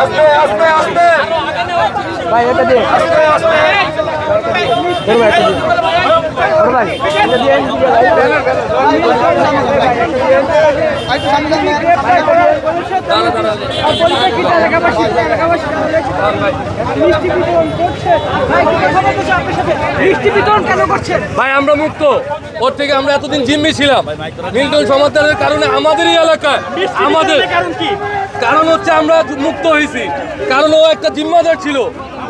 আস্তে আস্তে আস্তে। ভাই এটা দিয়ে। ধরো ভাই, একটা দিয়ে। ধরো ভাই এটা দিয়ে ভাই আমরা মুক্ত। ওর থেকে আমরা এতদিন জিম্মি ছিলাম। মিল্টন সমাধানের কারণে আমাদেরই এলাকায় আমাদের কারণ হচ্ছে আমরা মুক্ত হয়েছি। কারণ ও একটা জিম্মাদার ছিল।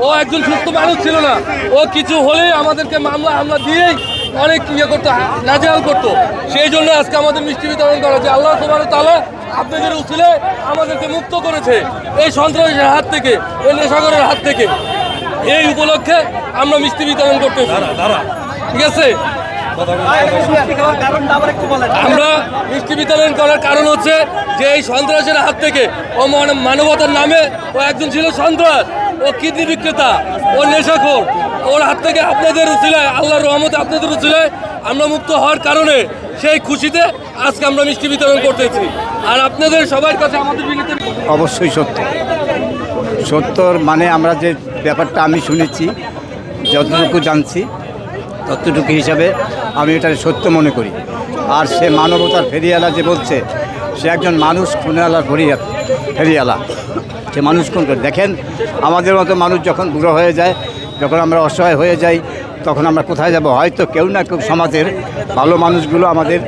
ও একজন সুস্থ মানুষ ছিল না। ও কিছু হলেই আমাদেরকে মামলা হামলা দিয়েই অনেক ইয়ে করতো নাজেহাল করতো। সেই জন্য আজকে আমাদের মিষ্টি বিতরণ করা হচ্ছে আল্লাহ তোমার তালা আপনাদের উচিলে আমাদেরকে মুক্ত করেছে এই সন্ত্রাসের হাত থেকে এই নেশাগরের হাত থেকে। এই উপলক্ষে আমরা মিষ্টি বিতরণ করতেছি। ঠিক আছে? আমরা মিষ্টি বিতরণ করার কারণ হচ্ছে যে এই সন্ত্রাসের হাত থেকে ও মান- মানবতার নামে ও একজন ছিল সন্ত্রাস, ও কিডনি বিক্রেতা, ও নেশাখোর। ওর হাত থেকে আপনাদের উচিলায়, আল্লাহর রহমতে আপনাদের উচিলায় আমরা মুক্ত হওয়ার কারণে সেই খুশিতে আজকে আমরা মিষ্টি বিতরণ করতেছি। আর আপনাদের সবার কাছে আমাদের বিনীত অবশ্যই সত্য। সত্যর মানে আমরা যে ব্যাপারটা আমি শুনেছি, যতটুকু জানছি ততটুকু হিসাবে আমি এটা সত্য মনে করি। আর সে মানবতার ফেরিয়ালা যে বলছে, সে একজন মানুষ খুনেওয়ালার ফেরিয়া, ফেরিয়ালা। সে মানুষ কোন করে? দেখেন, আমাদের মতো মানুষ যখন বুড়ো হয়ে যায়, যখন আমরা অসহায় হয়ে যাই, তখন আমরা কোথায় যাব? হয়তো কেউ না কেউ সমাজের ভালো মানুষগুলো আমাদের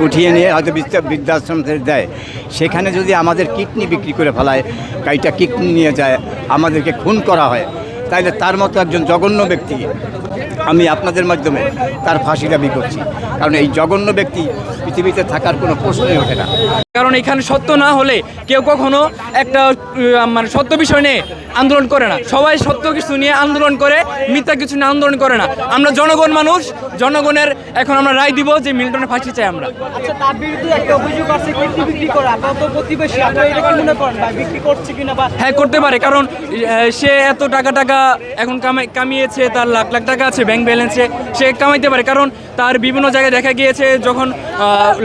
উঠিয়ে নিয়ে হয়তো বৃদ্ধা- বৃদ্ধাশ্রম দেয়। সেখানে যদি আমাদের কিডনি বিক্রি করে ফেলায় গাড়িটা কিডনি নিয়ে যায়, আমাদেরকে খুন করা হয়, তাইলে তার মতো একজন জঘন্য ব্যক্তি আমি আপনাদের মাধ্যমে তার ফাঁসি দাবি করছি। কারণ এই জঘন্য ব্যক্তি পৃথিবীতে থাকার কোনো প্রশ্নই ওঠে না। কারণ এখানে সত্য না হলে কেউ কখনো একটা মানে সত্য বিষয় নিয়ে আন্দোলন করে না। সবাই সত্য কিছু নিয়ে আন্দোলন করে মিথ্যা কিছু নিয়ে আন্দোলন করে না। আমরা জনগণ মানুষ জনগণের এখন আমরা রায় দিব যে মিল্টনের ফাঁসি চাই আমরা। আচ্ছা তার বিরুদ্ধে একটা অভিযোগ আছে বিক্রি করে? আপনার প্রতিবেশী আপনারা এটা কি মনে করেন? ভাই বিক্রি করছে কিনা বা হ্যাঁ করতে পারে কারণ সে এত টাকা টাকা এখন কামাই কামিয়েছে তার লাখ লাখ টাকা আছে ব্যাংক ব্যালেন্সে সে কামাইতে পারে। কারণ তার বিভিন্ন জায়গায় দেখা গিয়েছে যখন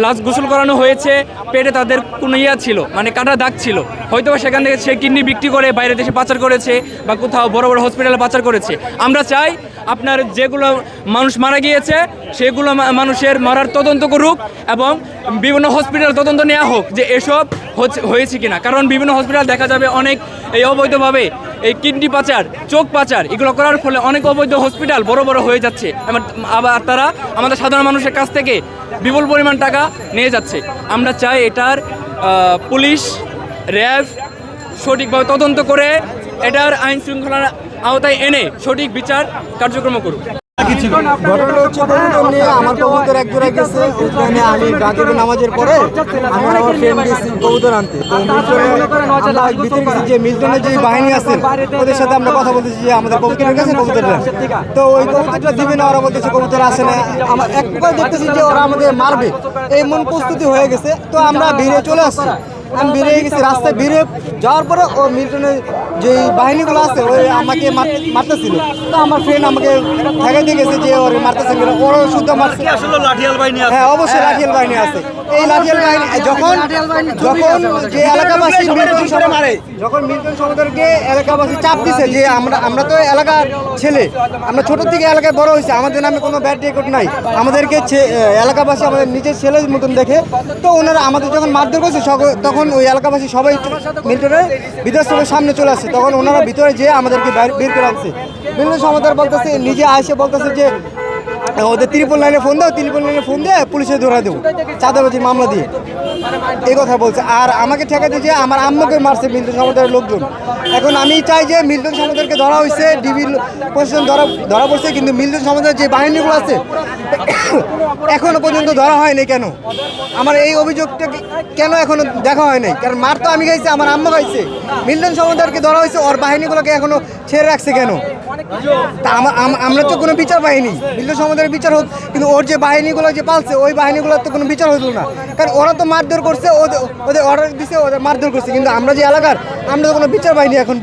লাশ গোসল করানো হয়েছে, পেটে তাদের কোনো ইয়া ছিল মানে কাটা দাগ ছিল। হয়তো বা সেখান থেকে সে কিডনি বিক্রি করে বাইরে দেশে পাচার করেছে বা কোথাও বড় বড় হসপিটালে পাচার করেছে। আমরা চাই আপনার যেগুলো মানুষ মারা গিয়েছে, সেগুলো মানুষের মারার তদন্ত করুক এবং বিভিন্ন হসপিটাল তদন্ত নেওয়া হোক যে এসব হয়েছে কিনা। কারণ বিভিন্ন হসপিটাল দেখা যাবে অনেক এই অবৈধভাবে এই কিডনি পাচার, চোখ পাচার এগুলো করার ফলে অনেক অবৈধ হসপিটাল বড় বড় হয়ে যাচ্ছে। আবার তারা আমাদের সাধারণ মানুষের কাছ থেকে বিপুল পরিমাণ টাকা নিয়ে যাচ্ছে। আমরা চাই এটার পুলিশ, র্যাব সঠিকভাবে তদন্ত করে এটার আইন শৃঙ্খলার আওতায় এনে সঠিক বিচার কার্যক্রম করুক। যে বাহিনী ওদের সাথে আমরা কথা বলতেছি যে আমাদের তো ওই দিবে না, ওরা আসে না। আমার এক প্রকার দেখতেছি যে ওরা আমাদের মারবে। এই মন প্রস্তুতি হয়ে গেছে। তো আমরা ভিড়ে চলে আসছি। আমি বেরিয়ে গেছি রাস্তায় বেরিয়ে যাওয়ার পরে ও মিল্টনের যে বাহিনীগুলো আছে ওই আমাকে মার- মারতেছিল। তো আমার ফ্রেন্ড আমাকে ঠেকাই দিয়ে গেছে যে ওর মারতেছিল ওরা শুদ্ধ মারছে। হ্যাঁ অবশ্যই লাঠিয়াল বাহিনী আছে। এই লাঠিয়াল বাহিনী যখন যখন যে এলাকাবাসী মিল্টন সবাই মারে যখন মিল্টন সমাদারকে এলাকাবাসী চাপ দিছে যে আমরা আমরা তো এলাকার ছেলে আমরা ছোট থেকে এলাকায় বড় হয়েছে আমাদের নামে কোনো ব্যাড রেকর্ড নাই। আমাদেরকে এলাকাবাসী আমাদের নিজের ছেলের মতন দেখে তো ওনারা আমাদের যখন মারধর করছে তখন ওই এলাকাবাসী সবাই মিল্টনের বিধানসভার সামনে চলে আসছে। তখন ওনারা ভিতরে যেয়ে আমাদেরকে বের করে আনছে। মিল্টন সমাদার বলতেছে নিজে আসে বলতেছে যে ওদের ত্রিপল লাইনে ফোন দাও, ত্রিপল লাইনে ফোন দিয়ে পুলিশে ধরা দেবো। চাঁদাবাজির মামলা দিয়ে। এই কথা বলছে। আর আমাকে ঠেকাতে যে আমার আম্মাকে মারছে মিল্টন সমাদারের লোকজন। এখন আমি চাই যে মিল্টন সমাদারকে ধরা হয়েছে ডিবি প্রশাসন ধরা ধরা পড়ছে, কিন্তু মিল্টন সমাদারের যে বাহিনীগুলো আছে, এখনও পর্যন্ত ধরা হয়নি কেন? আমার এই অভিযোগটা কেন এখনও দেখা হয় নাই কারণ মার তো আমি খাইছি, আমার আম্মা খাইছে। মিল্টন সমাদারকে ধরা হয়েছে ওর বাহিনীগুলোকে এখনও ছেড়ে রাখছে কেন? তা আম- আমরা তো কোনো বিচার পাইনি বিল্লু সমাজের বিচার হোক কিন্তু ওর যে বাহিনীগুলো যে পালছে ওই বাহিনীগুলোর তো কোনো বিচার হতো না। কারণ ওরা তো মারধর করছে ওদের ওদের অর্ডার দিছে ওদের মারধর করছে। কিন্তু আমরা যে এলাকার আমরা তো কোনো বিচার পাইনি এখন।